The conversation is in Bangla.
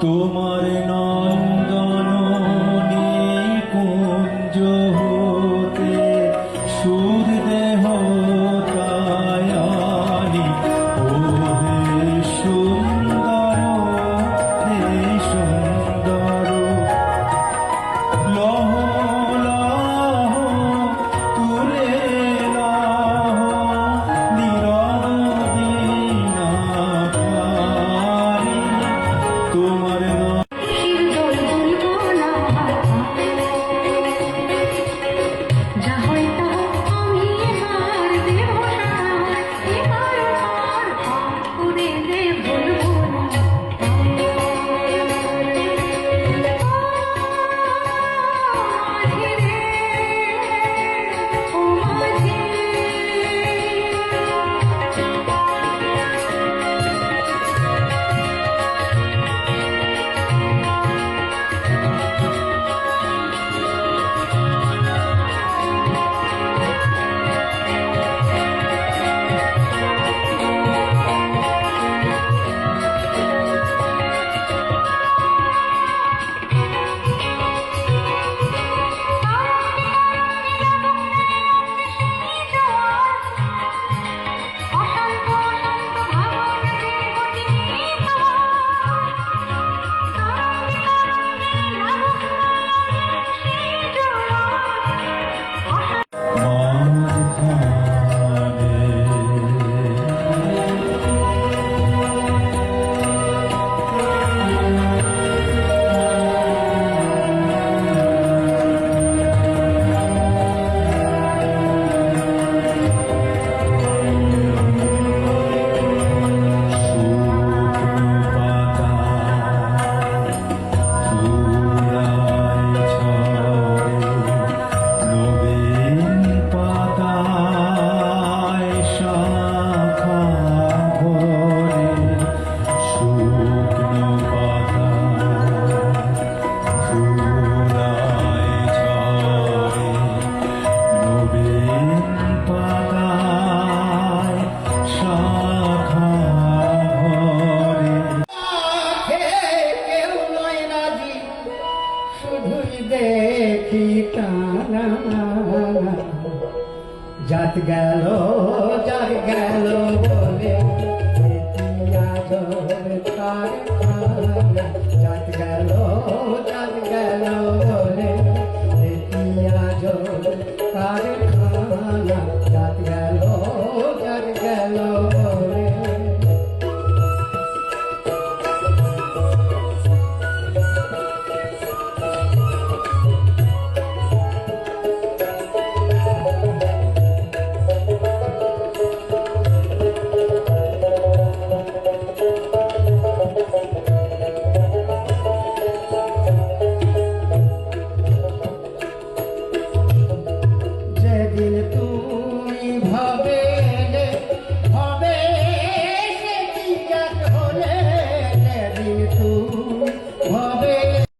তোমার নন্দন tua জাত গেল জাত গেল বলে জাত গেল জাত গেল বলে কারে